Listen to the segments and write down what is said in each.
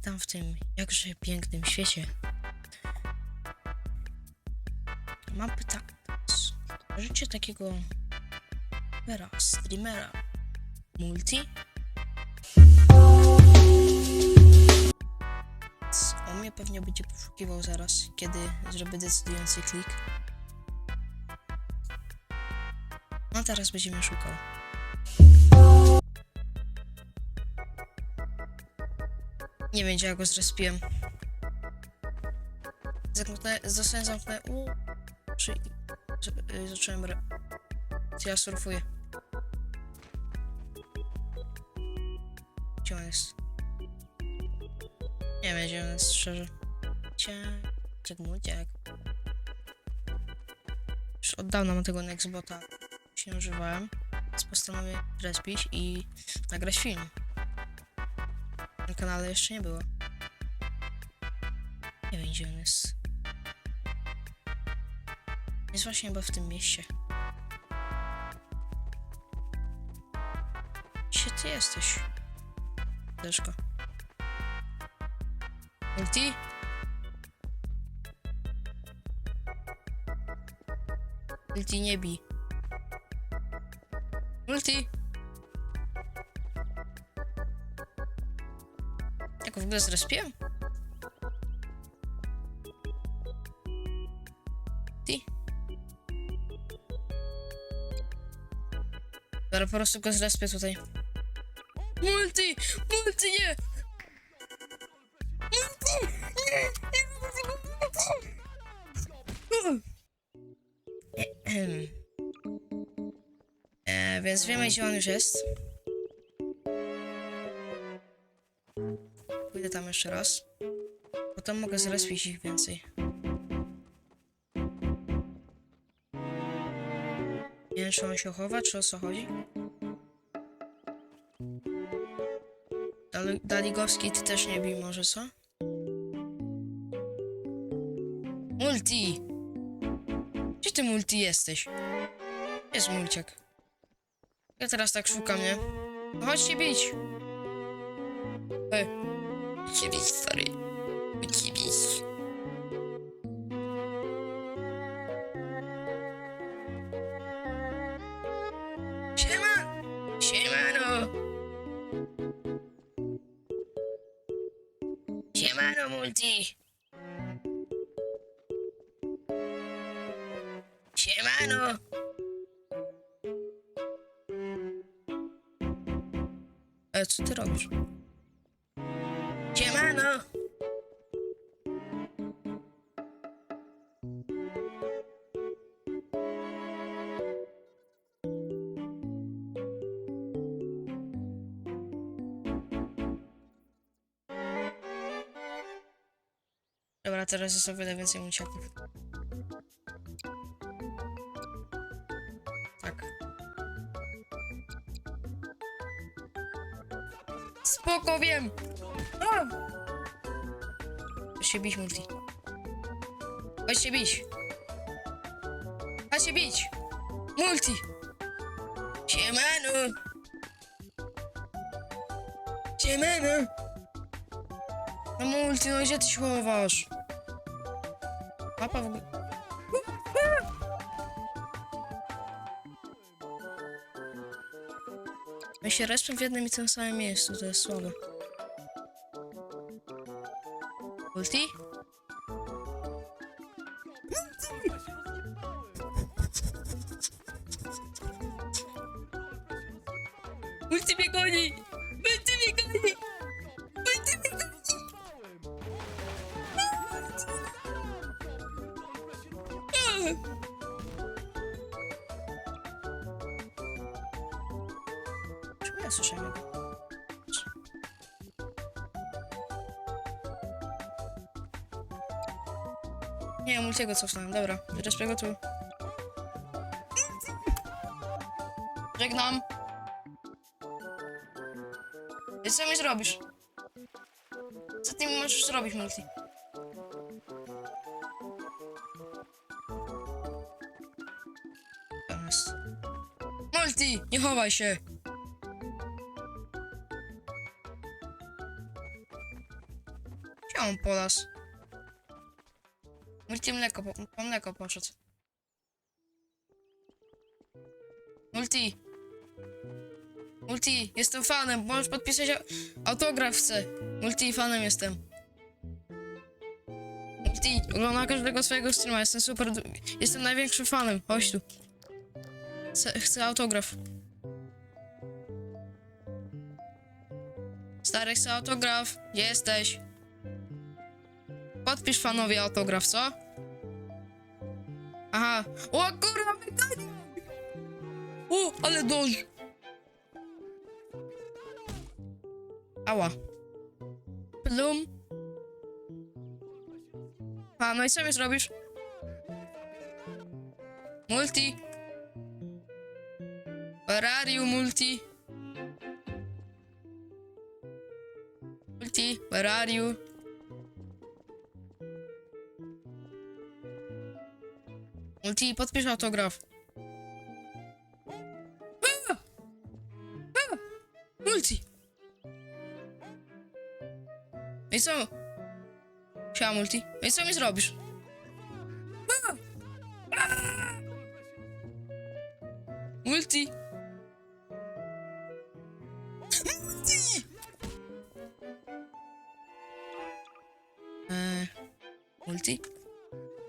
Witam w tym jakże pięknym świecie. Mam pytanie. Życie takiego streamera, streamera multi? On mnie pewnie będzie poszukiwał zaraz, kiedy zrobię decydujący klik. No teraz będzie mnie szukał. Nie wiem, gdzie ja go zrespiłem. Zamknę, zostałem zamknę. Czy, y, zacząłem. Re... Ja surfuję. Gdzie on jest? Nie wiem, gdzie on jest, szczerze. Ciek mulciak. Już od dawna mam tego Nexbota. Się używałem. Więc postanowię respić i nagrać film. Na kanale jeszcze nie było. Nie wiem, gdzie on jest. Jest właśnie chyba w tym mieście. Gdzie ty jesteś? Deszko. Multi? Multi nie bij. Multi! Ogóle zrespiłem? Ty? Dobra, po prostu go zrespię tutaj. Multi! Multi nie! Multi! Nie! E, więc wiemy, gdzie on już jest. Tam jeszcze raz. Potem mogę zrespić ich więcej. Nie wiem, czy on się chowa, czy o co chodzi. Dal- Daligowski, ty też nie bij może, co? Multi! Gdzie ty multi jesteś? Jest mulciak. Ja teraz tak szukam, nie? No chodźcie bić! Bić. Siema! Siemano! Siemano, multi! Siemano! E, co ty robisz? Teraz jest o wiele więcej muciaków. Tak. Spoko, wiem! A! Chodź się bić, multi. Chodź się bić. Chodź się bić. Multi. Siemano. Siemano. No multi, no gdzie ty się chowasz? Mapa w ogóle... My się respią w jednym i tym samym miejscu, to Multiego cofnąłem, dobra. Teraz go tu. Żegnam. I co mi zrobisz? Co ty mi możesz zrobić, multi? Multi, nie chowaj się! On polas? Multi mleko, po, po mleko poszedł. Multi. Multi, jestem fanem, możesz podpisać au- autograf chcę. Multi, fanem jestem. Multi, oglądam każdego swojego streama, jestem super, jestem największym fanem, chodź tu. Chcę, chcę autograf. Stary, chcę autograf. Jesteś? Podpisz fanowi autograf, co? Aha. O kurwa, wydanie! O, ale dość! Ała. Plum. A, no i co mi zrobisz? Multi. You, Multi? Multi, where Multi, podpisz autograf. Multi! I co? Siema, Multi. I co mi zrobisz? Multi! Multi! Eee, multi?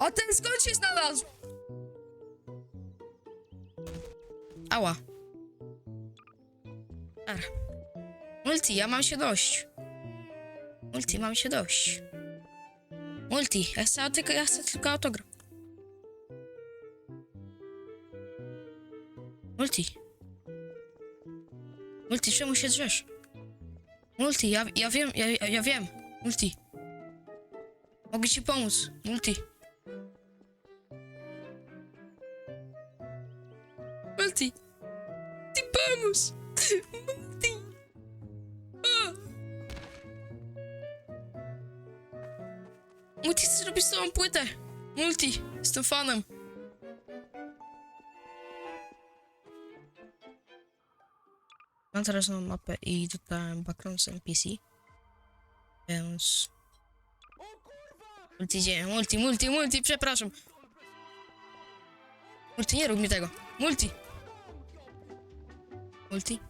A ten skąd się znalazł? Ała. Ara. Multi, ja mam się dość. Multi, mam się dość. Multi, ja chcę tylko, ja chcę tylko autograf. Multi. Multi, czemu się drzesz? Multi, ja, ja wiem, ja, ja- wiem. Multi. Mogę ci pomóc. Multi. A. Multi, chcę zrobić z tobą płytę. Multi, jestem fanem. Mam teraz nową mapę i dodałem background z NPC. Więc... Multi dzieje, multi, multi, multi, przepraszam. Multi, nie rób mi tego. Multi. Multi.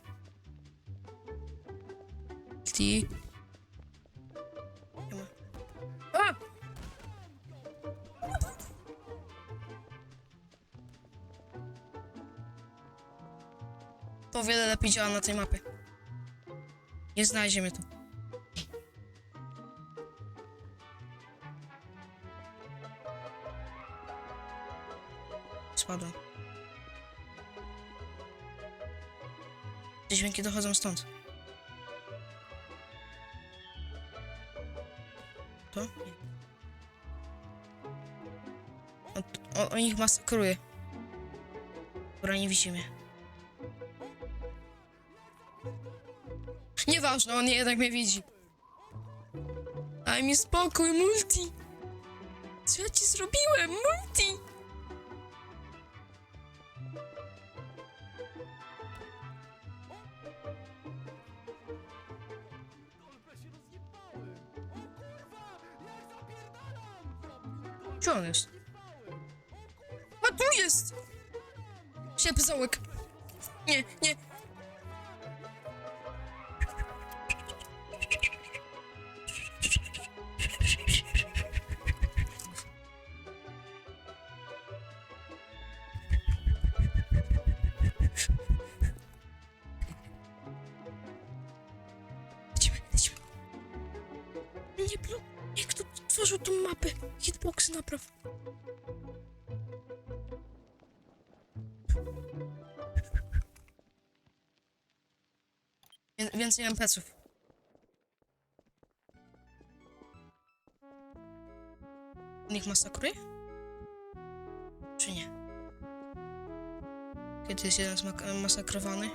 Ma. A! To o wiele lepiej działa na tej mapie. Nie tu. Spadłem. Te dźwięki dochodzą stąd. On, ich masakruje. Dobra, nie widzi mnie. Nieważne, on jednak mnie widzi. Daj mi spokój, Multi! Co ja ci zrobiłem, Multi? Zaułek. Nie, nie. Lecimy, lecimy. Nie, blu. Jak kto tworzył tą mapę? Hitboxy napraw. Wię- Więcej NPC-ów. On ich masakruje? Czy nie? Kiedy jest jeden masakrowany?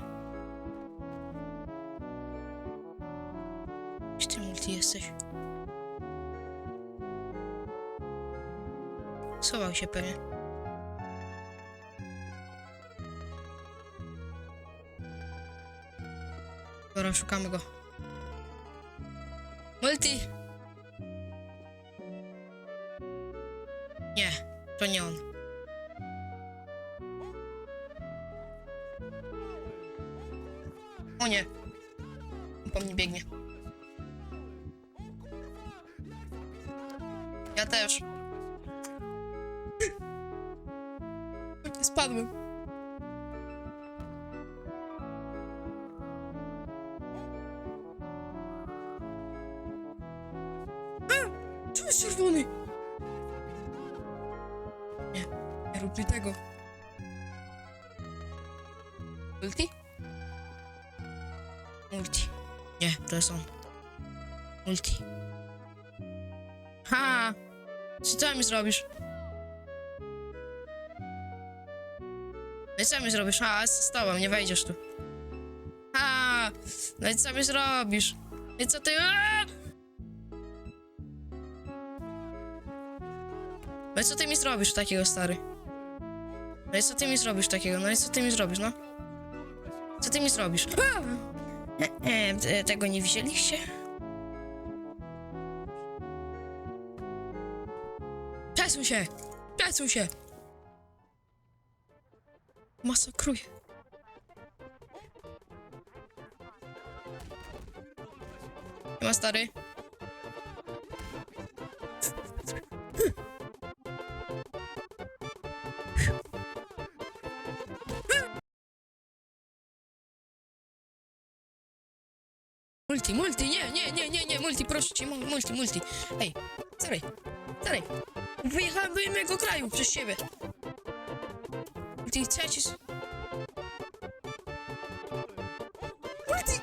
Gdzie ty multi jesteś? Schował się pewnie. Dobra, szukamy go. Multi! Nie, to nie on. O nie. Po mnie biegnie. Ja też. Spadłem. Mi zrobisz? No i co mi zrobisz? A, z tobą, nie wejdziesz tu. Ha! No i co mi zrobisz? I co ty... No i co ty mi zrobisz takiego, stary? No i co ty mi zrobisz takiego? No i co ty mi zrobisz, no? Co ty mi zrobisz? A! E, e, tego nie wzięliście? Przesuń się! Przesuń się! Masakruję. Nie ma stary. Multi, multi, nie, nie, nie, nie, nie, multi, proszę cię, mu- multi, multi. Ej, stary, stary. Wyjechałem do innego kraju przez siebie. Multi, co ja ci... s- Multi!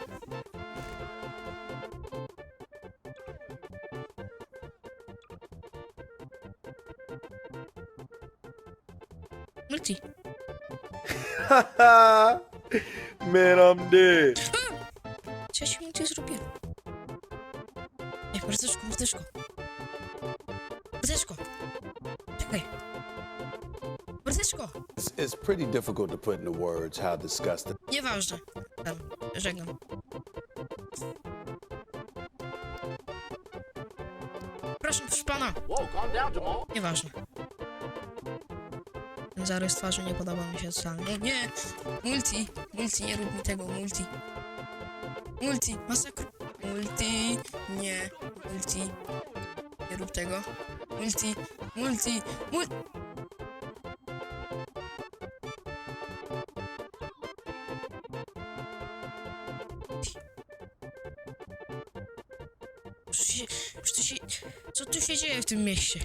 Multi. Man, I'm dead. Pretty difficult to put into words how disgusting. Nieważne. Tam, żegnam. Proszę, proszę pana. Nieważne. Ten zarys twarzy nie podoba mi się totalnie. Nie! Multi! Multi, nie rób mi tego, multi. Multi, masakr. Multi, nie. Multi. Nie rób tego. Multi, multi, multi. Tym mieście?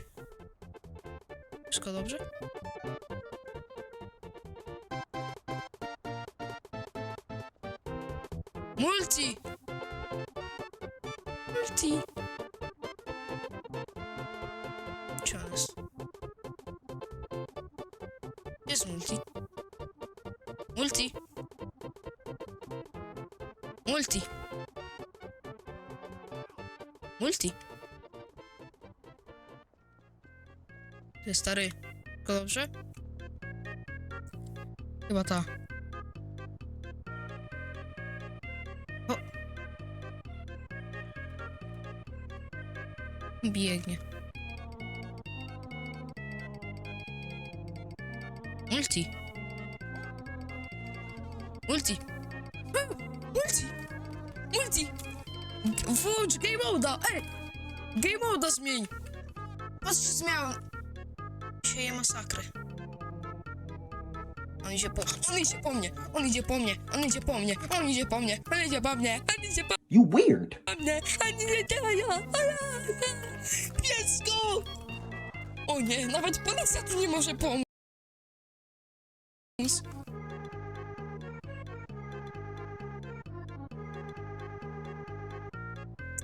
Wszystko dobrze? Multi! Multi! Gdzie on jest? Jest multi? Multi! Multi! Multi. Chyba ta. O! Biegnie. Multi. Multi. A, Multi. Multi. Włącz game moda! Ej! Game moda zmień! Patrz, się zmiałem. Sieje masakrę. On idzie po... On idzie po mnie! On idzie po mnie! On idzie po mnie! On idzie po mnie! On idzie po mnie! On idzie po You weird. mnie! On idzie po mnie! Piesko! O nie, nawet policja tu nie może pomóc!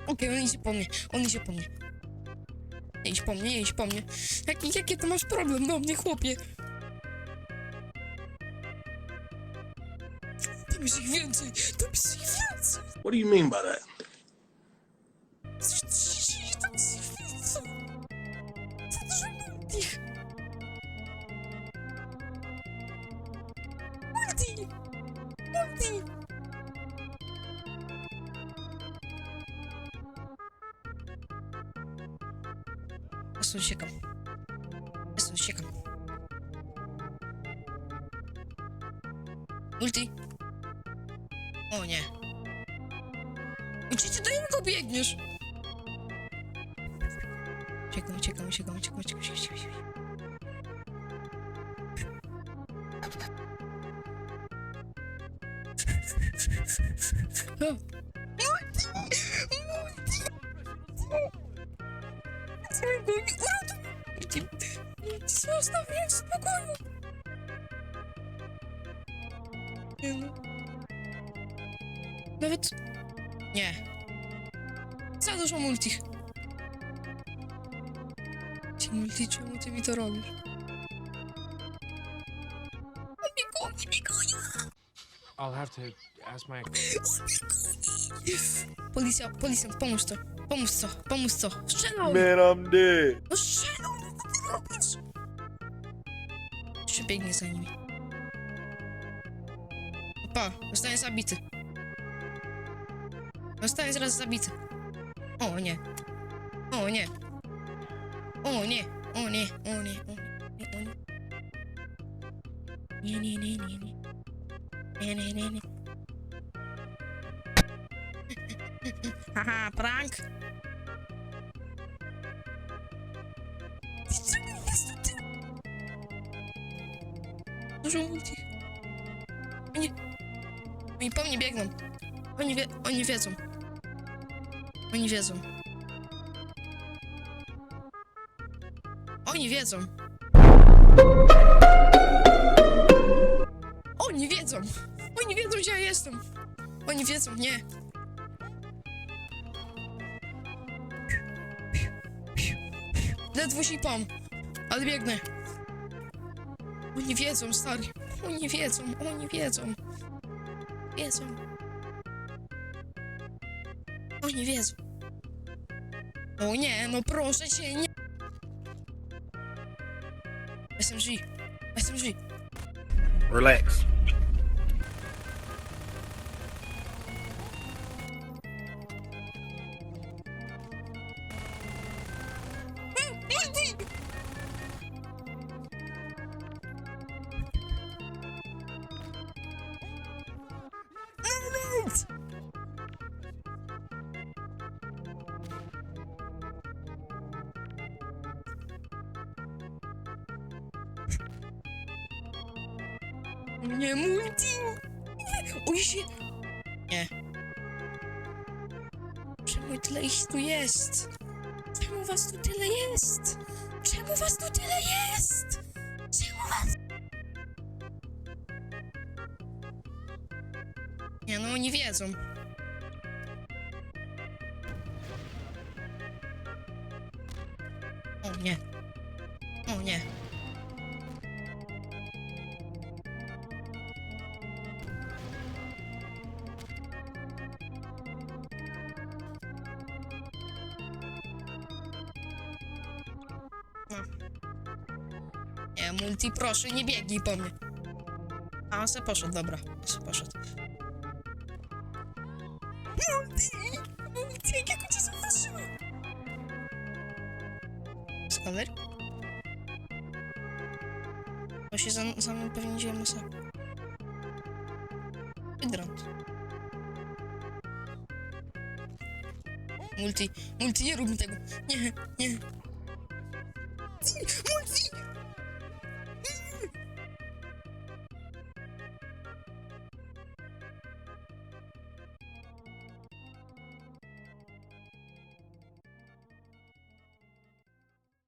Okej, on idzie po mnie, on idzie po mnie. Idź po mnie, nie idź po mnie. Jaki, jaki ty masz problem do mnie, chłopie? Tam jest ich więcej, tam jest ich więcej. What do you mean by that? Stąd uciekam. Multi. O nie. Gdzie ty do niego biegniesz? Uciekam, uciekam, uciekam, uciekam, uciekam, uciekam, uciekam. O. Nawet... Nie. Za dużo multich. Ci multi, czemu ty mi to robisz? On mnie goni, mnie goni. I'll have to ask my. Policja, policjant, pomóż to. Pomóż co, pomóż co. Strzelał! Man, I'm dead. No strzelał, no co ty robisz? Jeszcze biegnie za nimi. Pa, zostanie zabity. Zostanie zaraz zabity. O nie. O nie. O nie. O nie. O nie. O nie. O nie. Nie, nie, nie, nie, nie. Nie, nie, nie, nie. Haha, prank. Dużo multi. Oni... Oni po mnie biegną. Oni, wie... Oni wiedzą. Oni wiedzą. Oni wiedzą. Oni wiedzą. Oni wiedzą, gdzie ja jestem. Oni wiedzą, nie. Ledwo sipam, ale biegnę. Oni wiedzą, stary. Oni wiedzą, oni wiedzą. Wiedzą. Oni wiedzą. O nie, no proszę cię, nie. Jestem drzwi. Relax. Nie multi! Oj się! Nie. Czemu tyle ich tu jest? Czemu was tu tyle jest? Czemu was tu tyle jest? Czemu was... Nie no, oni wiedzą. Proszę, nie biegnij po mnie. A on se poszedł, dobra, on se poszedł. Jak ja cię zauważyłem! Skaler? Bo się za, za mną pewnie dzieje masakra. Hydrant. Multi, multi, nie rób mi tego. Nie, nie.